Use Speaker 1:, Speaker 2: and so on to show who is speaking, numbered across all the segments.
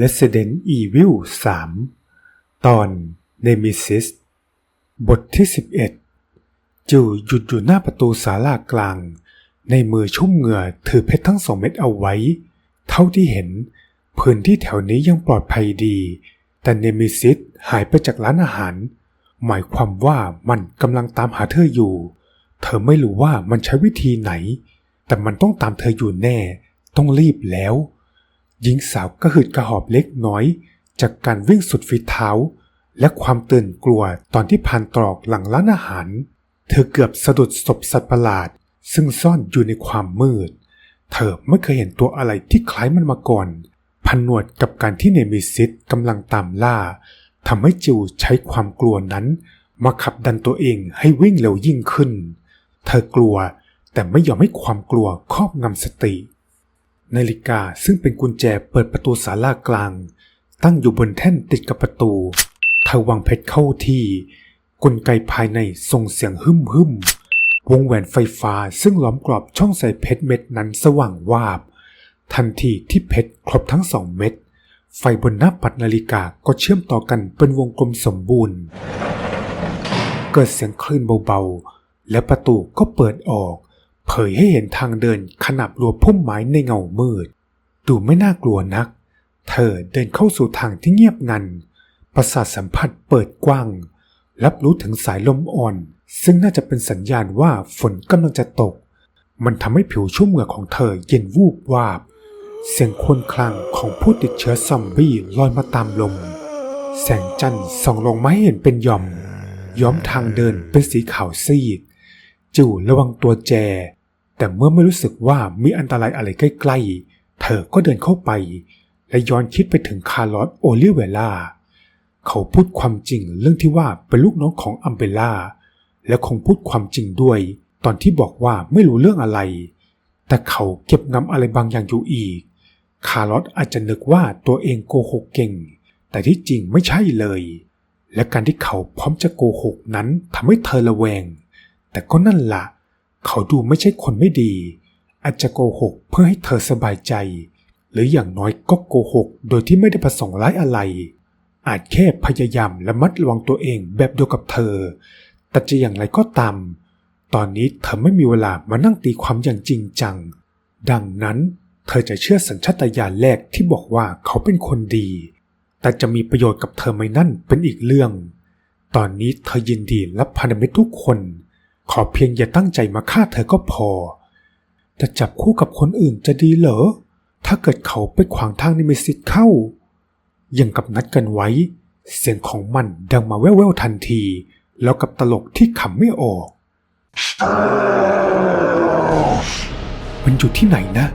Speaker 1: Resident Evil 3 ตอน Nemesis บทที่ 11 จิวหยุดอยู่หน้าประตูศาลากลาง ในมือชุ่มเหงื่อถือเพชรทั้งสองเม็ดเอาไว้ เท่าที่เห็น พื้นที่แถวนี้ยังปลอดภัยดี แต่เนมิซิสหายไปจากร้านอาหาร หมายความว่ามันกำลังตามหาเธออยู่ เธอไม่รู้ว่ามันใช้วิธีไหน แต่มันต้องตามเธออยู่แน่ ต้องรีบแล้ว หญิงสาวก็หืดกระหอบเล็กน้อย จากการวิ่งสุดฝีเท้า และความตื่นกลัวตอนที่ผ่านตรอกหลังร้านอาหาร เธอเกือบสะดุดศพสัตว์ประหลาด ซึ่งซ่อนอยู่ในความมืด เธอไม่เคยเห็นตัวอะไรที่คล้ายมันมาก่อน พันหนวดกับการที่เนมิซิสกำลังตามล่าทำให้จิวใช้ความกลัวนั้น มาขับดันตัวเองให้วิ่งเร็วยิ่งขึ้น เธอกลัวแต่ไม่ยอมให้ความกลัวครอบงำสติ นาฬิกาซึ่งเป็นกุญแจเปิดประตูศาลากลาง ตั้งอยู่บนแท่นติดกับประตูเธอวางเพชรเข้าที่ กลไกภายในส่งเสียงฮึ่มฮึมวงแหวนไฟฟ้าซึ่งล้อมกรอบช่องใส่เพชรเม็ดนั้นสว่างวาบ ทันทีที่เพชรครบทั้งสองเม็ดไฟบนหน้าปัดนาฬิกาก็เชื่อมต่อกันเป็นวงกลมสมบูรณ์ เกิดเสียงคลื่นเบาๆ และประตูก็เปิดออก เผยให้เห็นทางเดินขนาบรั้วพุ่มไม้ในเงามืด ดูไม่น่ากลัวนัก เธอเดินเข้าสู่ทางที่เงียบงัน ประสาทสัมผัสเปิดกว้าง รับรู้ถึงสายลมอ่อน ซึ่งน่าจะเป็นสัญญาณว่าฝนกำลังจะตก มันทำให้ผิวชุ่มเหงื่อของเธอเย็นวูบวาบ เสียงครวญครางของผู้ติดเชื้อซอมบี้ลอยมาตามลม แสงจันทร์ส่องลงมาให้เห็นเป็นหย่อม ย้อมทางเดินเป็นสีขาวซีดจิวระวังตัวแจ แต่เมื่อไม่รู้สึกว่ามีอันตรายอะไรใกล้ๆ เธอก็เดินเข้าไป และย้อนคิดไปถึงคาร์ลอสโอลิเวล่า เขาพูดความจริงเรื่องที่ว่าเป็นลูกน้องของอัมเบล่า และคงพูดความจริงด้วย ตอนที่บอกว่าไม่รู้เรื่องอะไร แต่เขาเก็บงำอะไรบางอย่างอยู่อีก คาร์ลอสอาจจะนึกว่าตัวเองโกหกเก่ง แต่ที่จริงไม่ใช่เลย และการที่เขาพร้อมจะโกหกนั้นทำให้เธอระแวง แต่ก็นั่นละ่ะ เขาดูไม่ใช่คนไม่ดี อาจจะโกหกเพื่อให้เธอสบายใจ หรืออย่างน้อยก็โกหก โดยที่ไม่ได้ประสงค์ร้ายอะไร อาจแค่พยายามระมัดระวังตัวเองแบบเดียวกับเธอ แต่จะอย่างไรก็ตาม ตอนนี้เธอไม่มีเวลามานั่งตีความอย่างจริงจัง ดังนั้นเธอจะเชื่อสัญชาตญาณแรกที่บอกว่าเขาเป็นคนดี แต่จะมีประโยชน์กับเธอไหมนั่นเป็นอีกเรื่อง ตอนนี้เธอยินดีรับพันธมิตรทุกคน ขอเพียงอย่าตั้งใจมาฆ่าเธอก็พอจะจับคู่กับคนอื่นจะดีเหรอ ถ้าเกิดเขาไปขวางทางนิมิสิตเข้า อยังกับนัดกันไว้ เสียงของมันดังมาแว่วๆทันที แล้วกับตลกที่ขำไม่ออก มันอยู่ที่ไหนนะ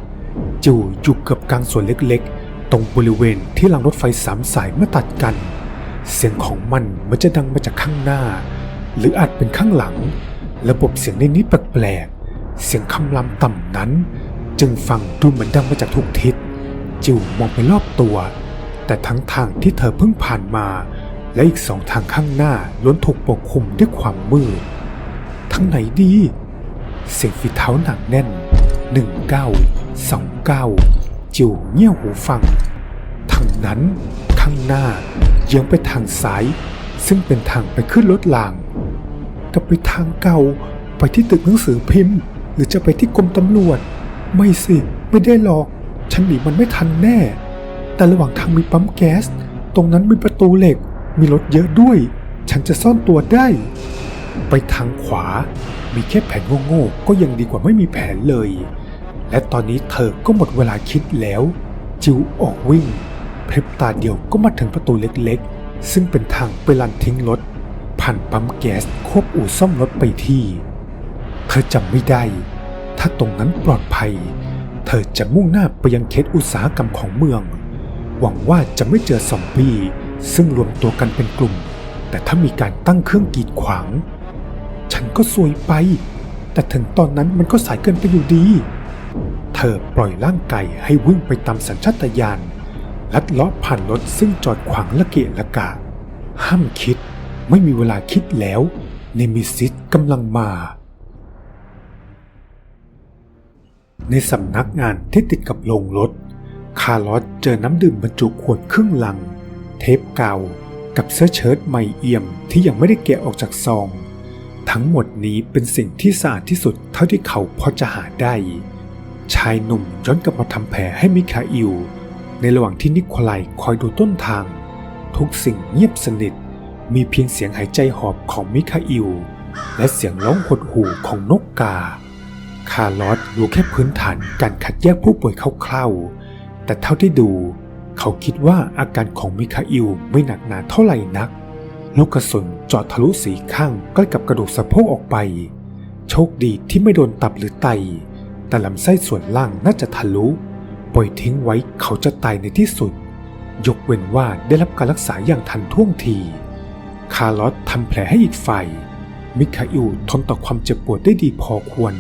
Speaker 1: จิวอยู่เกือบกลางสวนเล็กๆ ตรงบริเวณที่รางรถไฟสามสายมาตัดกัน เสียงของมันมันจะดังมาจากข้างหน้า หรืออาจเป็นข้างหลัง ระบบเสียงในนี้แปลกๆ เสียงคำรามต่ำนั้น จึงฟังดูเหมือนดังมาจากทุกทิศ จิวมองไปรอบตัว แต่ทั้งทางที่เธอเพิ่งผ่านมา และอีกสองทางข้างหน้าล้วนถูกปกคลุมด้วยความมืด ทั้งไหนดี เสียงฝีเท้าหนักแน่นหนึ่งเก้าสองเก้าจิวเงี่ยวหูฟัง ทางนั้นข้างหน้าเยื้องไปทางซ้าย ซึ่งเป็นทางไปขึ้นรถราง จะไปทางเก่า ไปที่ตึกหนังสือพิมพ์ หรือจะไปที่กรมตำรวจ ไม่สิ ไม่ได้หรอก ฉันหนีมันไม่ทันแน่ แต่ระหว่างทางมีปั๊มแก๊ส ตรงนั้นมีประตูเหล็ก มีรถเยอะด้วย ฉันจะซ่อนตัวได้ ไปทางขวา มีแค่แผนโง่ๆก็ยังดีกว่าไม่มีแผนเลย และตอนนี้เธอก็หมดเวลาคิดแล้ว จิวออกวิ่งพริบตาเดียวก็มาถึงประตูเล็กๆ ซึ่งเป็นทางไปลานทิ้งรถ ผ่านปั๊มแก๊สควบอู่ซ่อมรถไปที่ เธอจำไม่ได้ ถ้าตรงนั้นปลอดภัย เธอจะมุ่งหน้าไปยังเขตอุตสาหกรรมของเมือง หวังว่าจะไม่เจอซอมบี้ซึ่งรวมตัวกันเป็นกลุ่ม แต่ถ้ามีการตั้งเครื่องกีดขวาง ฉันก็ซวยไป แต่ถึงตอนนั้นมันก็สายเกินไปอยู่ดี เธอปล่อยร่างกายให้วิ่งไปตามสัญชาตญาณลัดเลาะผ่านรถซึ่งจอดขวางละเกะละกะ ห้ามคิด ไม่มีเวลาคิดแล้วเนมิซิสกำลังมา ในสำนักงานที่ติดกับโรงรถ คาร์ลอสเจอน้ำดื่มบรรจุขวดครึ่งลัง เทปเก่ากับเสื้อเชิ้ตใหม่เอี่ยมที่ยังไม่ได้แกะออกจากซอง ทั้งหมดนี้เป็นสิ่งที่สะอาดที่สุดเท่าที่เขาพอจะหาได้ ชายหนุ่มย้อนกลับมาทำแผลให้มิคาอิลในระหว่างที่นิโคลายคอยดูต้นทาง ทุกสิ่งเงียบสนิท มีเพียงเสียงหายใจหอบของมิคาอิล และเสียงร้องหดหู่ของนกกา คาร์ลอสรู้แค่พื้นฐานการคัดแยกผู้ป่วยคร่าวๆ แต่เท่าที่ดู เขาคิดว่าอาการของมิคาอิลไม่หนักหนาเท่าไหร่นัก ลูกกระสุนเจาะทะลุสีข้างใกล้กับกระดูกสะโพกออกไป โชคดีที่ไม่โดนตับหรือไต แต่ลำไส้ส่วนล่างน่าจะทะลุ ปล่อยทิ้งไว้เขาจะตายในที่สุด ยกเว้นว่าได้รับการรักษาอย่างทันท่วงที คาร์ลอสทำแผลให้อีกฝ่ายมิคาอิลทนต่อความเจ็บปวดได้ดีพอควร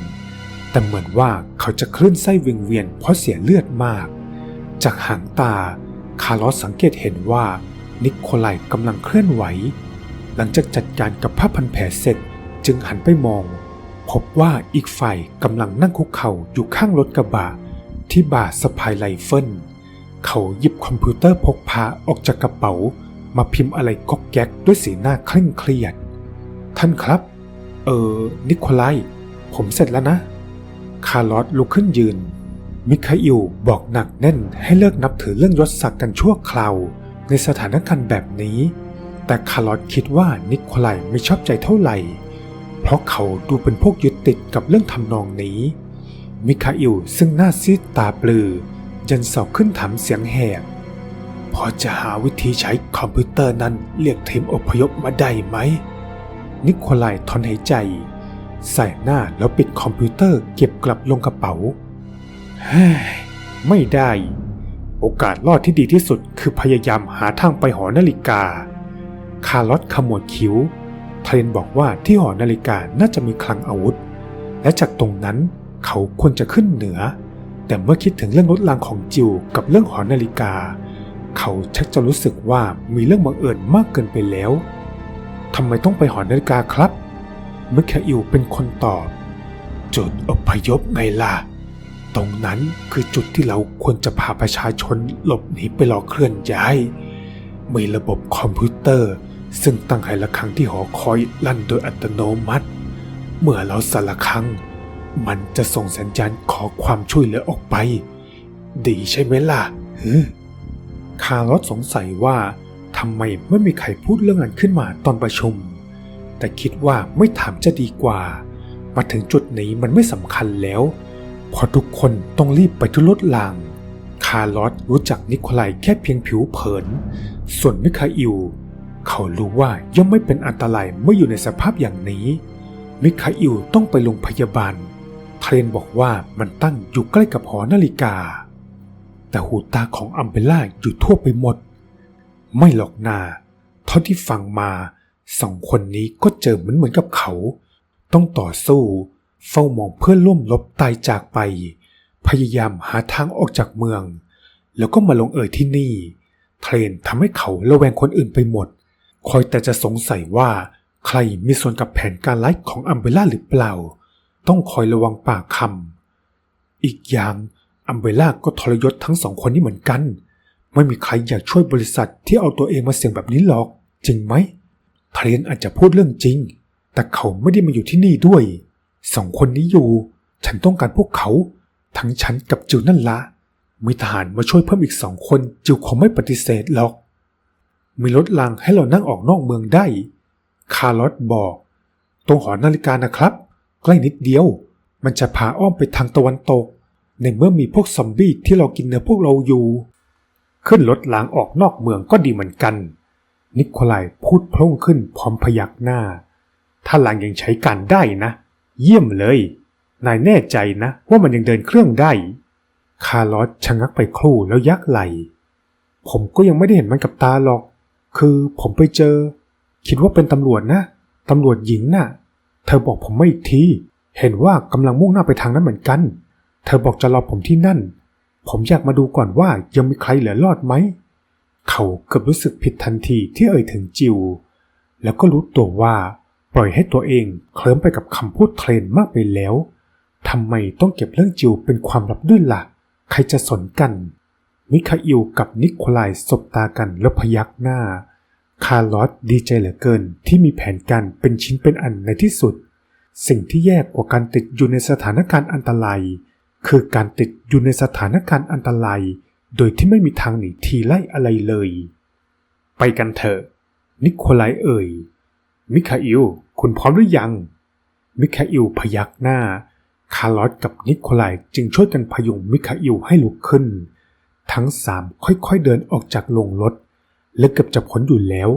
Speaker 1: แต่เหมือนว่าเขาจะคลื่นไส้เวียงเวียนเพราะเสียเลือดมาก จากหางตา คาร์ลอสสังเกตเห็นว่านิโคลายกำลังเคลื่อนไหว หลังจากจัดการกับผ้าพันแผลเสร็จจึงหันไปมอง พบว่าอีกฝ่ายกำลังนั่งคุกเข่าอยู่ข้างรถกระบะที่บ่าสะพายไรเฟิล เขาหยิบคอมพิวเตอร์พกพาออกจากกระเป๋า มาพิมพ์อะไรก๊อกแก๊กด้วยสีหน้าเคร่งเครียด ท่านครับ เออ นิโคลายผมเสร็จแล้วนะ คาร์ลอสลุกขึ้นยืน มิคาอิลบอกหนักแน่นให้เลิกนับถือเรื่องยศศักดิ์กันชั่วคราว ในสถานการณ์แบบนี้ แต่คาร์ลอสคิดว่านิโคลายไม่ชอบใจเท่าไหร่ เพราะเขาดูเป็นพวกยึดติดกับเรื่องทำนองนี้ มิคาอิลซึ่งหน้าซีดตาปลือยันสอบขึ้นถามเสียงแหบ พอจะหาวิธีใช้คอมพิวเตอร์นั้นเรียกทีมอพยพมาได้ไหม นิโคลายถอนหายใจ ใส่หน้าแล้วปิดคอมพิวเตอร์เก็บกลับลงกระเป๋าไม่ได้ โอกาสรอดที่ดีที่สุดคือพยายามหาทางไปหอนาฬิกา คาร์ลอสขมวดคิ้วเทรนบอกว่าที่หอนาฬิกาน่าจะมีคลังอาวุธ และจากตรงนั้นเขาควรจะขึ้นเหนือ แต่เมื่อคิดถึงเรื่องรถรางของจิวกับเรื่องหอนาฬิกา เขาชักจะรู้สึกว่ามีเรื่องบังเอิญมากเกินไปแล้วทำไมต้องไปหอนาฬิกาครับมิคาอิลเป็นคนตอบ จุดอพยพไงล่ะ ตรงนั้นคือจุดที่เราควรจะพาประชาชนหลบหนีไปรอเคลื่อนย้าย มีระบบคอมพิวเตอร์ ซึ่งตั้งให้ระฆังที่หอคอยลั่นโดยอัตโนมัติ เมื่อเราสั่นระฆัง มันจะส่งสัญญาณขอความช่วยเหลือออกไป ดีใช่ไหมล่ะฮึ คาร์ลอสสงสัยว่าทำไมไม่มีใครพูดเรื่องนั้นขึ้นมาตอนประชุม แต่คิดว่าไม่ถามจะดีกว่า มาถึงจุดนี้มันไม่สำคัญแล้วเพราะทุกคนต้องรีบไปที่รถลาง คาร์ลอสรู้จักนิโคลายแค่เพียงผิวเผิน ส่วนมิคาอิลเขารู้ว่าย่อมไม่เป็นอันตรายเมื่ออยู่ในสภาพอย่างนี้ มิคาอิลต้องไปโรงพยาบาลเทรนบอกว่ามันตั้งอยู่ใกล้กับหอนาฬิกา แต่หูตาของอัมเบล่าอยู่ทั่วไปหมด ไม่หรอกนาเท่าที่ฟังมาสองคนนี้ก็เจอเหมือนเหมือนกับเขา ต้องต่อสู้ เฝ้ามองเพื่อนร่วมลบตายจากไป พยายามหาทางออกจากเมือง แล้วก็มาลงเอยที่นี่ เทรนทำให้เขาระแวงคนอื่นไปหมด คอยแต่จะสงสัยว่าใครมีส่วนกับแผนการไล่ของอัมเบล่าหรือเปล่า ต้องคอยระวังปากคำอีกอย่าง อัมเบล่าก็ทรยศทั้งสองคนนี้เหมือนกัน ไม่มีใครอยากช่วยบริษัทที่เอาตัวเองมาเสี่ยงแบบนี้หรอก จริงไหมเทรนอาจจะพูดเรื่องจริง แต่เขาไม่ได้มาอยู่ที่นี่ด้วย สองคนนี้อยู่ ฉันต้องการพวกเขา ทั้งฉันกับจิวนั่นละมีทหารมาช่วยเพิ่มอีกสองคนจิวคงไม่ปฏิเสธหรอก มีรถรางให้เรานั่งออกนอกเมืองได้ คาร์ลอสบอก ตรงหอนาฬิกานะครับ ใกล้นิดเดียว มันจะพาอ้อมไปทางตะวันตก ในเมื่อมีพวกซอมบี้ที่เรากินเนื้อพวกเราอยู่ ขึ้นรถล้างออกนอกเมืองก็ดีเหมือนกัน นิโคลายพูดพร่งขึ้นพร้อมพยักหน้า ถ้าลางยังใช้การได้นะ เยี่ยมเลย นายแน่ใจนะว่ามันยังเดินเครื่องได้ คาร์ลอสชะงักไปครู่แล้วยักไหล ผมก็ยังไม่ได้เห็นมันกับตาหรอก คือผมไปเจอ คิดว่าเป็นตำรวจนะตำรวจหญิงน่ะ เธอบอกผมไม่อีกที เห็นว่ากำลังมุ่งหน้าไปทางนั้นเหมือนกัน เธอบอกจะรอผมที่นั่น ผมอยากมาดูก่อนว่ายังมีใครเหลือรอดไหม เขาเกือบรู้สึกผิดทันทีที่เอ่ยถึงจิว แล้วก็รู้ตัวว่าปล่อยให้ตัวเองเคลิ้มไปกับคำพูดเทรนมากไปแล้วทำไมต้องเก็บเรื่องจิวเป็นความลับด้วยละ่ะ ใครจะสนกัน มิคาอิลกับนิโคลายสบตากันแล้วพยักหน้า คาร์ลอสดีใจเหลือเกินที่มีแผนการเป็นชิ้นเป็นอันในที่สุด สิ่งที่แย่กว่าการติดอยู่ในสถานการณ์อันตราย คือการติดอยู่ในสถานการณ์อันตราย โดยที่ไม่มีทางหนีทีไล่อะไรเลย ไปกันเถอะ นิโคลายเอ่ย มิคาอิล คุณพร้อมหรือยัง มิคาอิลพยักหน้า คาร์ลอสกับนิโคลายจึงช่วยกันพยุงมิคาอิลให้ลุกขึ้น ทั้งสามค่อยๆเดินออกจากโรงรถ และเกือบจะพ้นอยู่แล้ว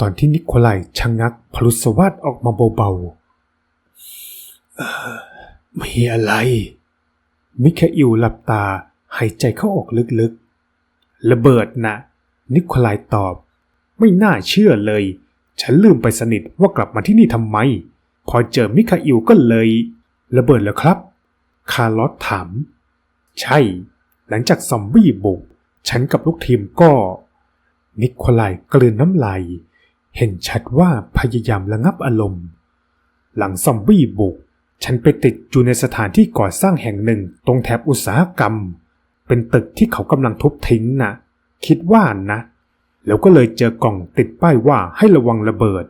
Speaker 1: ตอนที่นิโคลายชะงงักพลุสวาดออกมาเบาๆเอ่อมีอะไร มิคาอิลหลับตาหายใจเข้าออกลึกๆ ระเบิดนะ นิโคลายตอบ ไม่น่าเชื่อเลย ฉันลืมไปสนิทว่ากลับมาที่นี่ทำไม พอเจอมิคาอิลก็เลย ระเบิดแล้วครับ คาร์ลอสถาม ใช่ หลังจากซอมบี้บุก ฉันกับลูกทีมก็ นิโคลายกลืนน้ำลายเห็นชัดว่าพยายามระงับอารมณ์ หลังซอมบี้บุก ฉันไปติดอยู่ในสถานที่ก่อสร้างแห่งหนึ่งตรงแถบอุตสาหกรรม เป็นตึกที่เขากำลังทุบทิ้งนะคิดว่านะ แล้วก็เลยเจอกล่องติดป้ายว่าให้ระวังระเบิด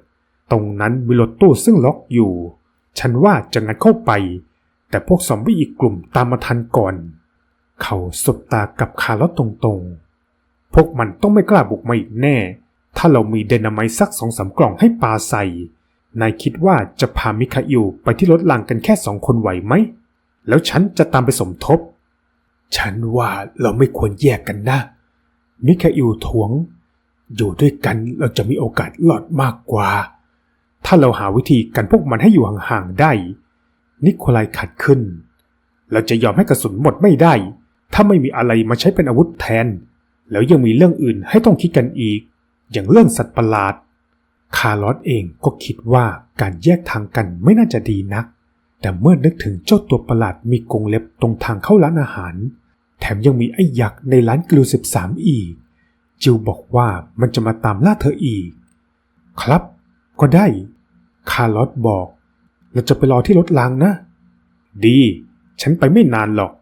Speaker 1: ตรงนั้นมีรถตู้ซึ่งล็อกอยู่ ฉันว่าจะงัดเข้าไป แต่พวกซอมบี้อีกกลุ่มตามมาทันก่อน เขาสบตากับคาร์ลอตตรงๆ พวกมันต้องไม่กล้าบุกมาอีกแน่ ถ้าเรามีเดนาไมต์สักสองสามกล่องให้ปาใส่ นายคิดว่าจะพามิคาอิลไปที่รถลางกันแค่สองคนไหวไหม แล้วฉันจะตามไปสมทบ ฉันว่าเราไม่ควรแยกกันนะ มิคาอิลทวง อยู่ด้วยกันเราจะมีโอกาสรอดมากกว่า ถ้าเราหาวิธีกันพวกมันให้อยู่ห่างๆได้ นิโคลายขัดขึ้น เราจะยอมให้กระสุนหมดไม่ได้ ถ้าไม่มีอะไรมาใช้เป็นอาวุธแทน แล้วยังมีเรื่องอื่นให้ต้องคิดกันอีก อย่างเรื่องสัตว์ประหลาด คาร์ลอสเองก็คิดว่าการแยกทางกันไม่น่าจะดีนัก แต่เมื่อนึกถึงเจ้าตัวประหลาดมีกรงเล็บตรงทางเข้าร้านอาหาร แถมยังมีไอ้ยักษ์ในร้านกลูสิบสามอีกจิวบอกว่ามันจะมาตามล่าเธออีก ครับ ก็ได้ คาร์ลอสบอก เราจะไปรอที่รถรางนะ ดี ฉันไปไม่นานหรอก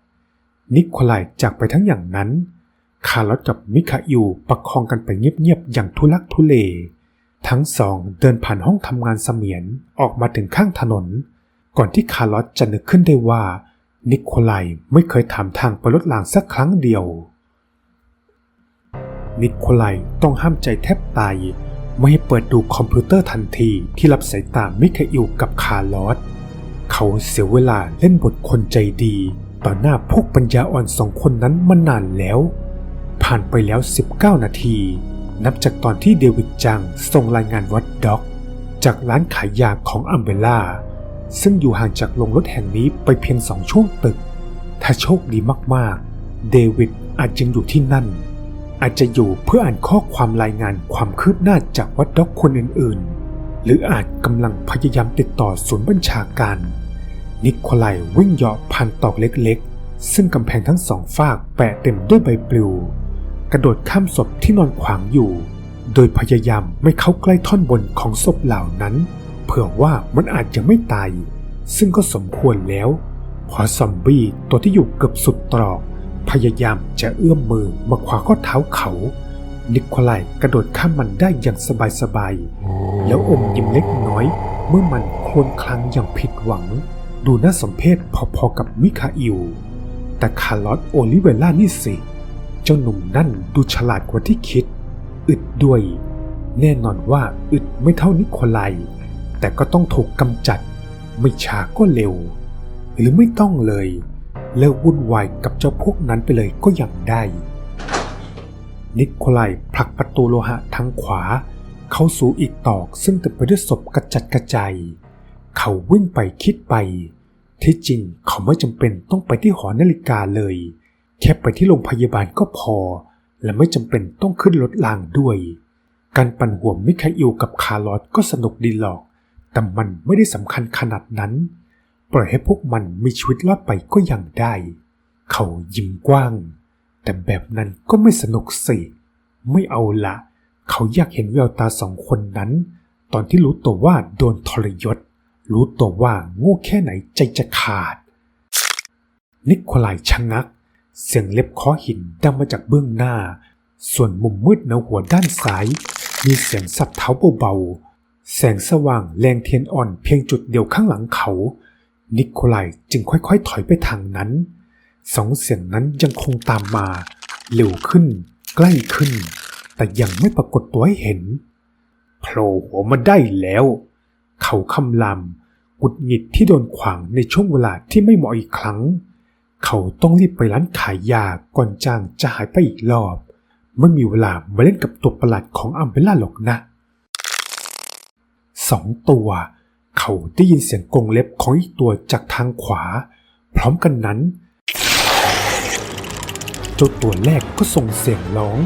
Speaker 1: นิโคลายจากไปทั้งอย่างนั้น คาร์ลอสกับมิคาอิลประคองกันไปเงียบๆอย่างทุลักทุเล ทั้งสองเดินผ่านห้องทำงานเสมียนออกมาถึงข้างถนน ก่อนที่คาร์ลอสจะนึกขึ้นได้ว่า นิโคลายไม่เคยถามทางไปรถรางสักครั้งเดียว นิโคลายต้องห้ามใจแทบตายไม่ให้เปิดดูคอมพิวเตอร์ทันทีที่รับสายตามิคาอิลกับคาร์ลอสเขาเสียเวลาเล่นบทคนใจดี ต่อหน้าพวกปัญญาอ่อนสองคนนั้นมานานแล้ว ผ่านไปแล้ว 19 นาที นับจากตอนที่เดวิดจังส่งรายงานวัดด็อก จากร้านขายยาของอัมเบล่า ซึ่งอยู่ห่างจากโรงรถแห่งนี้ไปเพียงสองช่วงตึก ถ้าโชคดีมากๆ เดวิดอาจยังอยู่ที่นั่น อาจจะอยู่เพื่ออ่านข้อความรายงานความคืบหน้าจากวัดด็อกคนอื่นๆ หรืออาจกำลังพยายามติดต่อศูนย์บัญชาการ นิโคลายวิ่งเหาะผ่านตอกเล็กๆ ซึ่งกำแพงทั้งสองฝากแปะเต็มด้วยใบปลิว กระโดดข้ามศพที่นอนขวางอยู่ โดยพยายามไม่เข้าใกล้ท่อนบนของศพเหล่านั้น เผื่อว่ามันอาจจะไม่ตาย ซึ่งก็สมควรแล้วพอซอมบี้ตัวที่อยู่เกือบสุดตรอก พยายามจะเอื้อมมือมาขวาข้อเท้าเขา นิโคลายกระโดดข้ามมันได้อย่างสบายๆ แล้วอมยิ้มเล็กน้อย เมื่อมันโคลนคลังอย่างผิดหวัง ดูน่าสมเพชพอๆกับมิคาอิลแต่คาร์ลอสโอลิเวล่านี่สิเจ้าหนุ่มนั่นดูฉลาดกว่าที่คิด อึดด้วย แน่นอนว่าอึดไม่เท่านิโคลายแต่ก็ต้องถูกกำจัด ไม่ช้าก็เร็ว หรือไม่ต้องเลยเลิกวุ่นวายกับเจ้าพวกนั้นไปเลยก็ยังได้ นิโคลายผลักประตูโลหะทางขวา เข้าสู่อีกตอกซึ่งเต็มไปด้วยศพกระจัดกระจายเขาวิ่งไปคิดไป ที่จริงเขาไม่จำเป็นต้องไปที่หอนาฬิกาเลย แค่ไปที่โรงพยาบาลก็พอ และไม่จำเป็นต้องขึ้นรถรางด้วย การปั่นหัวมิคาอิลกับคาร์ลอสก็สนุกดีหรอก แต่มันไม่ได้สำคัญขนาดนั้น ปล่อยให้พวกมันมีชีวิตรอดไปก็ยังได้ เขายิ้มกว้าง แต่แบบนั้นก็ไม่สนุกสิ ไม่เอาละ เขาอยากเห็นแววตาสองคนนั้น ตอนที่รู้ตัวว่าโดนทรยศ รู้ตัวว่าโง่แค่ไหนใจจะขาดนิโคลายชะงัก เสียงเล็บเคาะหินดังมาจากเบื้องหน้า ส่วนมุมมืดเหนือหัวด้านซ้าย มีเสียงสับเท้าเบาๆ แสงสว่างแรงเทียนอ่อนเพียงจุดเดียวข้างหลังเขา นิโคลายจึงค่อยๆ ถอยไปทางนั้น สองเสียงนั้นยังคงตามมา เร็วขึ้น ใกล้ขึ้น แต่ยังไม่ปรากฏตัวให้เห็นโผล่หัวมาได้แล้ว เขาคำรามหุดหงิดที่โดนขวางในช่วงเวลาที่ไม่เหมาะอีกครั้ง เขาต้องรีบไปร้านขายยาก่อนจางจะหายไปอีกรอบ ไม่มีเวลามาเล่นกับตัวประหลาดของอัมเบล่าหรอกนะสองตัว เขาได้ยินเสียงกรงเล็บของอีกตัวจากทางขวา พร้อมกันนั้นเจ้าตัวแรกก็ส่งเสียงร้อง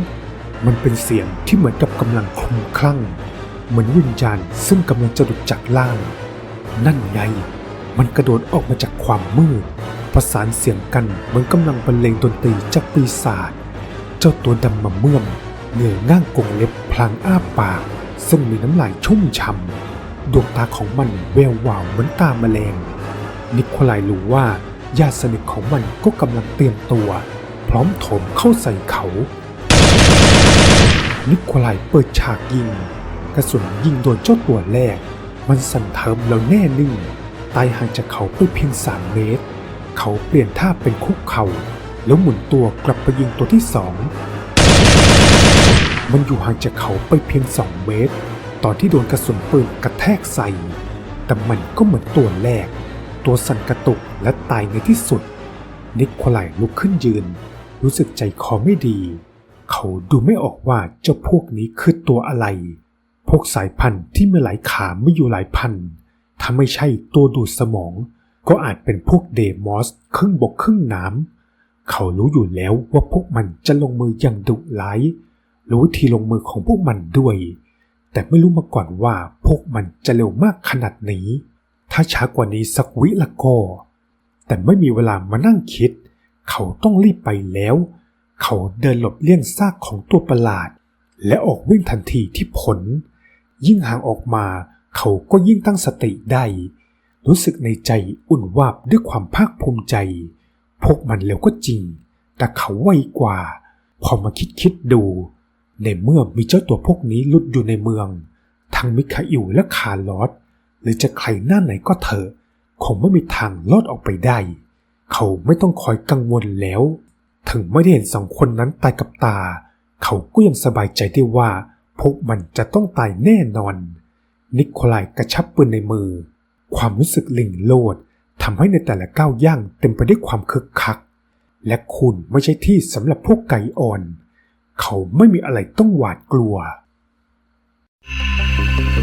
Speaker 1: มันเป็นเสียงที่เหมือนกับกำลังคลุมคลั่ง เหมือนวิญญาณซึ่งกำลังจะหลุดจากล่าง นั่นไง มันกระโดดออกมาจากความมืด ประสานเสียงกันเหมือนกำลังบรรเลงดนตรีจากปีศาจเจ้าตัวดำมาเมื่อมเหนื่อยง่างกงเล็บพลางอ้าปาก ซึ่งมีน้ำลายชุ่มช่ำดวงตาของมันแวววาวเหมือนตาแมลง นิโคลายรู้ว่าญาติสนิทของมันก็กำลังเตรียมตัว พร้อมโถมเข้าใส่เขา นิโคลายเปิดฉากยิง กระสุนยิงโดนเจ้าตัวแรก มันสั่นเทิมแล้วแน่นิ่งตายห่างจากเขาไปเพียงสามเมตร เขาเปลี่ยนท่าเป็นคุกเข่าแล้วหมุนตัวกลับไปยิงตัวที่สอง มันอยู่ห่างจากเขาไปเพียงสองเมตร ตอนที่โดนกระสุนปืนกระแทกใส่ แต่มันก็เหมือนตัวแรก ตัวสั่นกระตุกและตายในที่สุด นิโคลายลุกขึ้นยืน รู้สึกใจคอไม่ดี เขาดูไม่ออกว่าเจ้าพวกนี้คือตัวอะไร พวกสายพันธุ์ที่มีหลายขาไม่อยู่หลายพัน ถ้าไม่ใช่ตัวดูดสมอง ก็อาจเป็นพวกเดมอสครึ่งบกครึ่งน้ำเขารู้อยู่แล้วว่าพวกมันจะลงมืออย่างดุร้ายรู้วิธีลงมือของพวกมันด้วย แต่ไม่รู้มาก่อนว่าพวกมันจะเร็วมากขนาดนี้ ถ้าช้ากว่านี้สักวิละก็แต่ไม่มีเวลามานั่งคิด เขาต้องรีบไปแล้ว เขาเดินหลบเลี่ยงซากของตัวประหลาด และออกวิ่งทันทีที่ผล ยิ่งห่างออกมา เขาก็ยิ่งตั้งสติได้ รู้สึกในใจอุ่นวาบด้วยความภาคภูมิใจ พวกมันเร็วก็จริง แต่เขาไวกว่า พอมาคิดคิดดู ในเมื่อมีเจ้าตัวพวกนี้ลุดอยู่ในเมือง ทั้งมิคาอิลและคาร์ลอสหรือจะใครหน้าไหนก็เถอะ คงไม่มีทางลอดออกไปได้ เขาไม่ต้องคอยกังวลแล้ว ถึงไม่ได้เห็นสองคนนั้นตายกับตา เขาก็ยังสบายใจได้ว่า พวกมันจะต้องตายแน่นอน นิโคลายกระชับปืนในมือ ความรู้สึกลิงโลดทำให้ในแต่ละก้าวย่างเต็มไปด้วยความคึกคัก และคุณไม่ใช่ที่สำหรับพวกไก่อ่อน เขาไม่มีอะไรต้องหวาดกลัว thank you